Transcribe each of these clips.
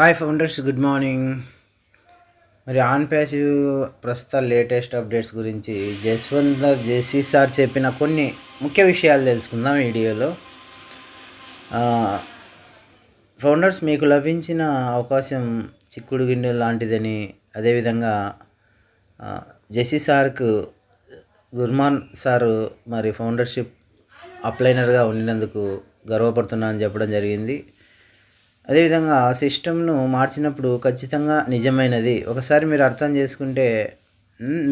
Hi founders good morning మరి on passive ప్రస్తుత latest updates గురించి జస్వంత్ జేసీ సార్ చెప్పిన కొన్ని ముఖ్య విషయాలు తెలుసుకుందాం వీడియోలో. ఫౌండర్స్ మీకు లభించిన అవకాశం చిక్కుడు గిండె లాంటిదని అదేవిధంగా జెసీ సార్కు గుర్మాన్ సారు మరి ఫౌండర్షిప్ అప్లైనర్గా ఉండినందుకు గర్వపడుతున్నా అని చెప్పడం జరిగింది. అదేవిధంగా సిస్టమ్ను మార్చినప్పుడు ఖచ్చితంగా నిజమైనది. ఒకసారి మీరు అర్థం చేసుకుంటే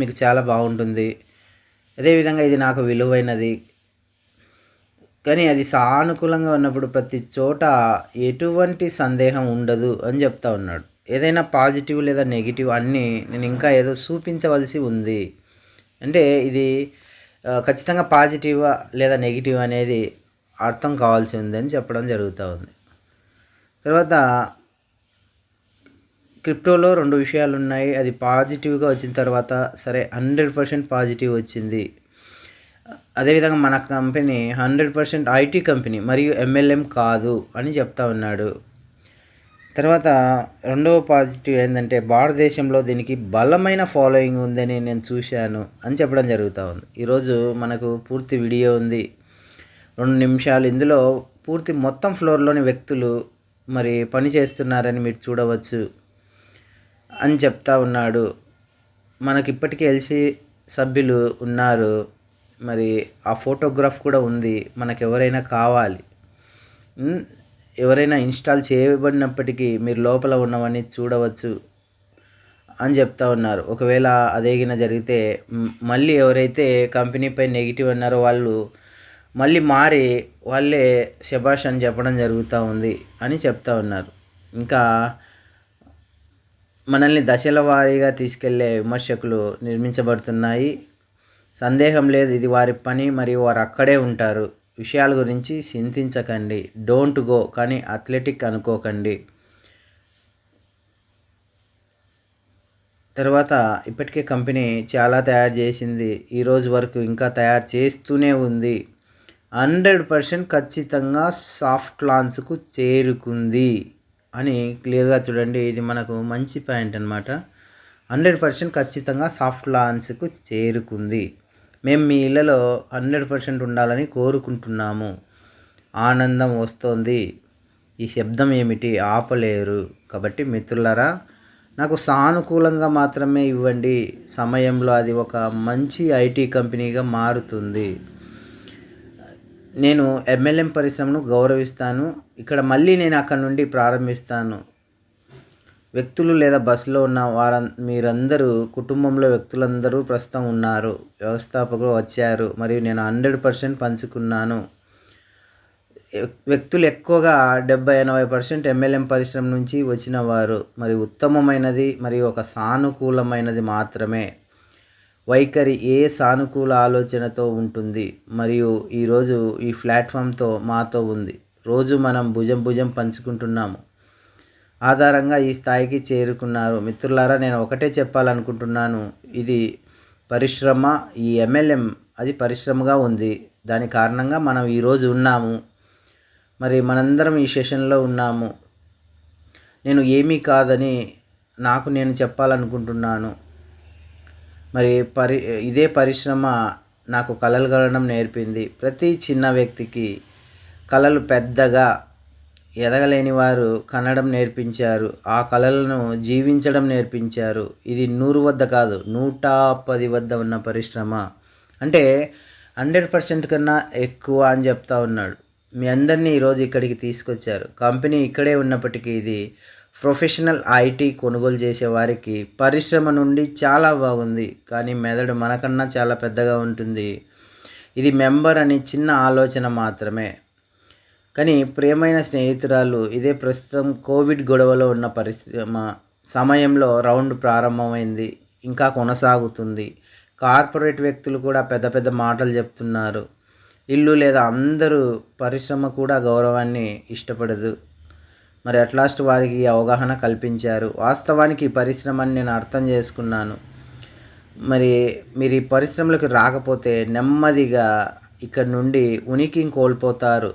మీకు చాలా బాగుంటుంది. అదేవిధంగా ఇది నాకు విలువైనది. కానీ అది సానుకూలంగా ఉన్నప్పుడు ప్రతి చోట ఎటువంటి సందేహం ఉండదు అని చెప్తా ఉన్నాడు. ఏదైనా పాజిటివ్ లేదా నెగిటివ్ అన్నీ నేను ఇంకా ఏదో చూపించవలసి ఉంది. అంటే ఇది ఖచ్చితంగా పాజిటివా లేదా నెగిటివ్ అనేది అర్థం కావాల్సి ఉంది అని చెప్పడం జరుగుతూ ఉంది. తర్వాత క్రిప్టోలో రెండు విషయాలు ఉన్నాయి అది పాజిటివ్గా వచ్చిన తర్వాత సరే హండ్రెడ్ పర్సెంట్ పాజిటివ్ వచ్చింది. అదేవిధంగా మన company hundred percent IT company మరియు ఎంఎల్ఎం కాదు అని చెప్తా ఉన్నాడు. తర్వాత రెండవ పాజిటివ్ ఏంటంటే భారతదేశంలో దీనికి బలమైన ఫాలోయింగ్ ఉందని నేను చూశాను అని చెప్పడం జరుగుతూ ఉంది. ఈరోజు మనకు పూర్తి వీడియో ఉంది. రెండు నిమిషాలు. ఇందులో పూర్తి మొత్తం ఫ్లోర్లోని వ్యక్తులు మరి పని చేస్తున్నారని మీరు చూడవచ్చు అని చెప్తా ఉన్నాడు. మనకి ఇప్పటికే ఎల్సి సభ్యులు ఉన్నారు. మరి ఆ ఫోటోగ్రాఫ్ కూడా ఉంది. మనకు ఎవరైనా కావాలి ఎవరైనా ఇన్స్టాల్ చేయబడినప్పటికీ మీరు లోపల ఉన్నవన్నీ చూడవచ్చు అని చెప్తా ఉన్నారు. ఒకవేళ అదేగిన జరిగితే మళ్ళీ ఎవరైతే కంపెనీపై నెగిటివ్ అన్నారో వాళ్ళు మళ్ళీ మారి వాళ్ళే శభాష్ అని చెప్పడం జరుగుతూ ఉంది అని చెప్తా ఉన్నారు. ఇంకా మనల్ని దశల వారీగా తీసుకెళ్ళే విమర్శకులు నిర్మించబడుతున్నాయి. సందేహం లేదు ఇది వారి పని మరియు వారు అక్కడే ఉంటారు. విషయాల గురించి చింతించకండి. డోంట్ గో కానీ అథ్లెటిక్ అనుకోకండి. తర్వాత ఇప్పటికే కంపెనీ చాలా తయారు చేసింది. ఈరోజు వరకు ఇంకా తయారు చేస్తూనే ఉంది. హండ్రెడ్ పర్సెంట్ ఖచ్చితంగా సాఫ్ట్ లాన్స్కు చేరుకుంది. అని క్లియర్గా చూడండి. ఇది మనకు మంచి పాయింట్ అనమాట హండ్రెడ్ పర్సెంట్ ఖచ్చితంగా సాఫ్ట్ లాన్స్కు చేరుకుంది. మేము మీ ఇళ్ళలో హండ్రెడ్ పర్సెంట్ ఉండాలని కోరుకుంటున్నాము. ఆనందం వస్తోంది. ఈ శబ్దం ఏమిటి? ఆపలేరు. కాబట్టి మిత్రులరా నాకు సానుకూలంగా మాత్రమే ఇవ్వండి. సమయంలో అది ఒక మంచి ఐటీ కంపెనీగా మారుతుంది. నేను ఎంఎల్ఎం పరిశ్రమను గౌరవిస్తాను. ఇక్కడ మళ్ళీ నేను అక్కడ నుండి ప్రారంభిస్తాను. వ్యక్తులు లేదా బస్సులో ఉన్న వార మీరందరూ కుటుంబంలో వ్యక్తులందరూ ప్రస్తుతం ఉన్నారు. వ్యవస్థాపకులు వచ్చారు మరియు నేను హండ్రెడ్ పర్సెంట్ పంచుకున్నాను. వ్యక్తులు ఎక్కువగా డెబ్బై ఎనభై పర్సెంట్ ఎంఎల్ఎం పరిశ్రమ నుంచి వచ్చిన వారు. మరి ఉత్తమమైనది మరియు ఒక సానుకూలమైనది మాత్రమే. వైఖరి ఏ సానుకూల ఆలోచనతో ఉంటుంది? మరియు ఈరోజు ఈ ప్లాట్ఫామ్తో మాతో ఉంది. రోజు మనం భుజం భుజం పంచుకుంటున్నాము. ఆధారంగా ఈ స్థాయికి చేరుకున్నారు. మిత్రులారా నేను ఒకటే చెప్పాలనుకుంటున్నాను. ఇది పరిశ్రమ. ఈ ఎంఎల్ఎం అది పరిశ్రమగా ఉంది. దాని కారణంగా మనం ఈరోజు ఉన్నాము. మరి మనందరం ఈ సెషన్లో ఉన్నాము. నేను ఏమీ కాదని నాకు నేను చెప్పాలనుకుంటున్నాను. మరి పరి ఇదే పరిశ్రమ నాకు కళలు కనడం నేర్పింది. ప్రతి చిన్న వ్యక్తికి కళలు పెద్దగా ఎదగలేని వారు కనడం నేర్పించారు. ఆ కళలను జీవించడం నేర్పించారు. ఇది నూరు వద్ద కాదు నూట పది వద్ద ఉన్న పరిశ్రమ. అంటే హండ్రెడ్ పర్సెంట్ కన్నా ఎక్కువ అని చెప్తా ఉన్నాడు. మీ అందరినీ ఈరోజు ఇక్కడికి తీసుకొచ్చారు. కంపెనీ ఇక్కడే ఉన్నప్పటికీ ఇది ప్రొఫెషనల్ ఐటీ కొనుగోలు చేసే వారికి పరిశ్రమ నుండి చాలా బాగుంది. కానీ మెదడు మనకన్నా చాలా పెద్దగా ఉంటుంది. ఇది మెంబర్ అని చిన్న ఆలోచన మాత్రమే. కానీ ప్రియమైన స్నేహితురాలు ఇదే ప్రస్తుతం కోవిడ్ గొడవలో ఉన్న పరిశ్రమ సమయంలో రౌండ్ ప్రారంభమైంది. ఇంకా కొనసాగుతుంది. కార్పొరేట్ వ్యక్తులు కూడా పెద్ద పెద్ద మాటలు చెప్తున్నారు. ఇల్లు లేదా అందరూ పరిశ్రమ కూడా గౌరవాన్ని ఇష్టపడదు. మరి అట్లాస్ట్ వారికి ఈ అవగాహన కల్పించారు. వాస్తవానికి ఈ పరిశ్రమని నేను అర్థం చేసుకున్నాను. మరి మీరు ఈ పరిశ్రమలకు రాకపోతే నెమ్మదిగా ఇక్కడ నుండి ఉనికిని కోల్పోతారు.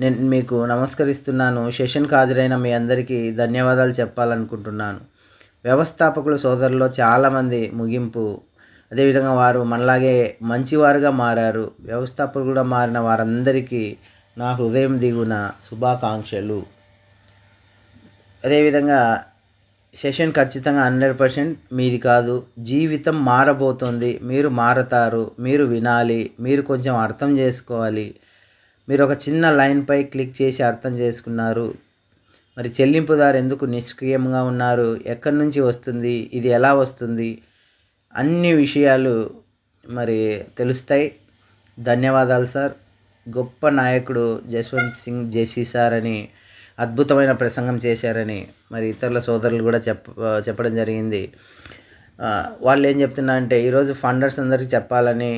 నేను మీకు నమస్కరిస్తున్నాను. సెషన్కి హాజరైన మీ అందరికీ ధన్యవాదాలు చెప్పాలనుకుంటున్నాను. వ్యవస్థాపకుల సోదరులో చాలామంది ముగింపు. అదేవిధంగా వారు మనలాగే మంచివారుగా మారారు. వ్యవస్థాపకులు కూడా మారిన వారందరికీ నా హృదయం దిగున శుభాకాంక్షలు. అదేవిధంగా సెషన్ ఖచ్చితంగా హండ్రెడ్ పర్సెంట్ మీది కాదు. జీవితం మారబోతోంది. మీరు మారతారు. మీరు వినాలి. మీరు కొంచెం అర్థం చేసుకోవాలి. మీరు ఒక చిన్న లైన్పై క్లిక్ చేసి అర్థం చేసుకున్నారు. మరి చెల్లింపుదారు ఎందుకు నిష్క్రియంగా ఉన్నారు? ఎక్కడి నుంచి వస్తుంది? ఇది ఎలా వస్తుంది? అన్ని విషయాలు మరి తెలుస్తాయి. ధన్యవాదాలు సార్. గొప్ప నాయకుడు జస్వంత్ సింగ్ జేసీ సార్ అని అద్భుతమైన ప్రసంగం చేశారని మరి ఇతరుల సోదరులు కూడా చెప్ప చెప్పడం జరిగింది. వాళ్ళు ఏం చెప్తున్నారంటే ఈరోజు ఫండర్స్ అందరికీ చెప్పాలని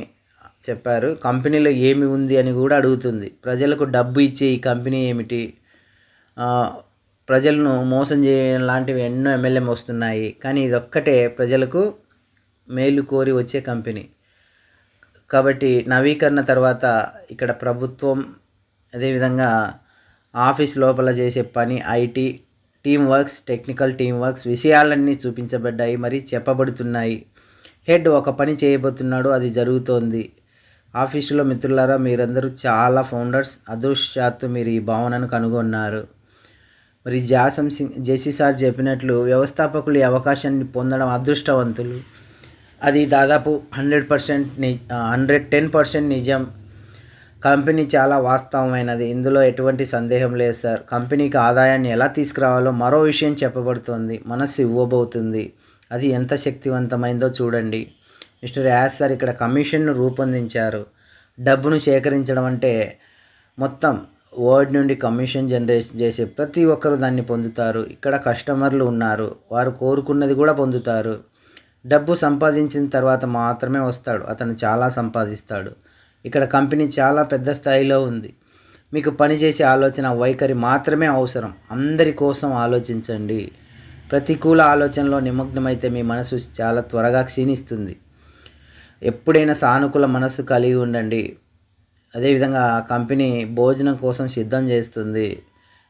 చెప్పారు. కంపెనీలో ఏమి ఉంది అని కూడా అడుగుతుంది. ప్రజలకు డబ్బు ఇచ్చే ఈ కంపెనీ ఏమిటి? ప్రజలను మోసం చేయడం లాంటివి ఎన్నో ఎమ్మెల్యేలు వస్తున్నాయి. కానీ ఇదొక్కటే ప్రజలకు మేలు కోరి వచ్చే కంపెనీ. కాబట్టి నవీకరణ తర్వాత ఇక్కడ ప్రభుత్వం అదేవిధంగా ఆఫీస్ లోపల చేసే పని IT team works technical team works విషయాలన్నీ చూపించబడ్డాయి మరి చెప్పబడుతున్నాయి. హెడ్ ఒక పని చేయబోతున్నాడు అది జరుగుతోంది. ఆఫీసులో మిత్రులారా మీరందరూ చాలా ఫౌండర్స్ అదృశ్యాత్తు మీరు ఈ భావనను కనుగొన్నారు. మరి జాసం సింగ్ జేసీ సార్ చెప్పినట్లు వ్యవస్థాపకులు ఈ అవకాశాన్ని పొందడం అదృష్టవంతులు. అది దాదాపు హండ్రెడ్ పర్సెంట్ని హండ్రెడ్ టెన్ పర్సెంట్ నిజం. కంపెనీ చాలా వాస్తవమైనది. ఇందులో ఎటువంటి సందేహం లేదు సార్. కంపెనీకి ఆదాయాన్ని ఎలా తీసుకురావాలో మరో విషయం చెప్పబడుతోంది. మనస్సు ఇవ్వబోతుంది. అది ఎంత శక్తివంతమైందో చూడండి. మిస్టర్ యాస్ సార్ ఇక్కడ కమిషన్ను రూపొందించారు. డబ్బును సేకరించడం అంటే మొత్తం వర్డ్ నుండి కమిషన్ జనరేట్ చేసే ప్రతి ఒక్కరు దాన్ని పొందుతారు. ఇక్కడ కస్టమర్లు ఉన్నారు. వారు కోరుకున్నది కూడా పొందుతారు. డబ్బు సంపాదించిన తర్వాత మాత్రమే వస్తాడు. అతను చాలా సంపాదిస్తాడు. ఇక్కడ కంపెనీ చాలా పెద్ద స్థాయిలో ఉంది. మీకు పనిచేసే ఆలోచన వైఖరి మాత్రమే అవసరం. అందరి కోసం ఆలోచించండి. ప్రతికూల ఆలోచనలో నిమగ్నమైతే మీ మనసు చాలా త్వరగా క్షీణిస్తుంది. ఎప్పుడైనా సానుకూల మనస్సు కలిగి ఉండండి. అదేవిధంగా కంపెనీ భోజనం కోసం సిద్ధం చేస్తుంది.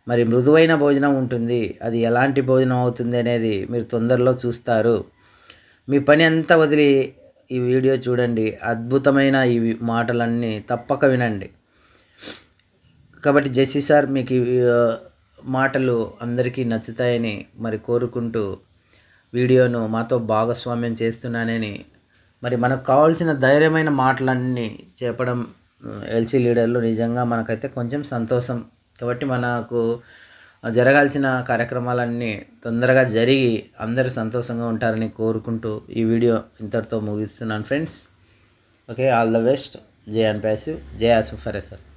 మరి మృదువైన భోజనం ఉంటుంది. అది ఎలాంటి భోజనం అవుతుంది అనేది మీరు తొందరలో చూస్తారు. మీ పని అంతా వదిలి ఈ వీడియో చూడండి. అద్భుతమైన ఈ మాటలన్నీ తప్పక వినండి. కాబట్టి జెస్సీ సార్ మీకు మాటలు అందరికీ నచ్చుతాయని మరి కోరుకుంటూ వీడియోను మాతో భాగస్వామ్యం చేస్తున్నానని మరి మనకు కావాల్సిన ధైర్యమైన మాటలన్నీ చెప్పడం ఎల్సీ లీడర్లు నిజంగా మనకైతే కొంచెం సంతోషం. కాబట్టి మనకు జరగాల్సిన కార్యక్రమాలన్నీ తొందరగా జరిగి అందరూ సంతోషంగా ఉంటారని కోరుకుంటూ ఈ వీడియో ఇంతటితో ముగిస్తున్నాను friends. Okay all the best. J and passive జే ఆసు ఫరే సార్.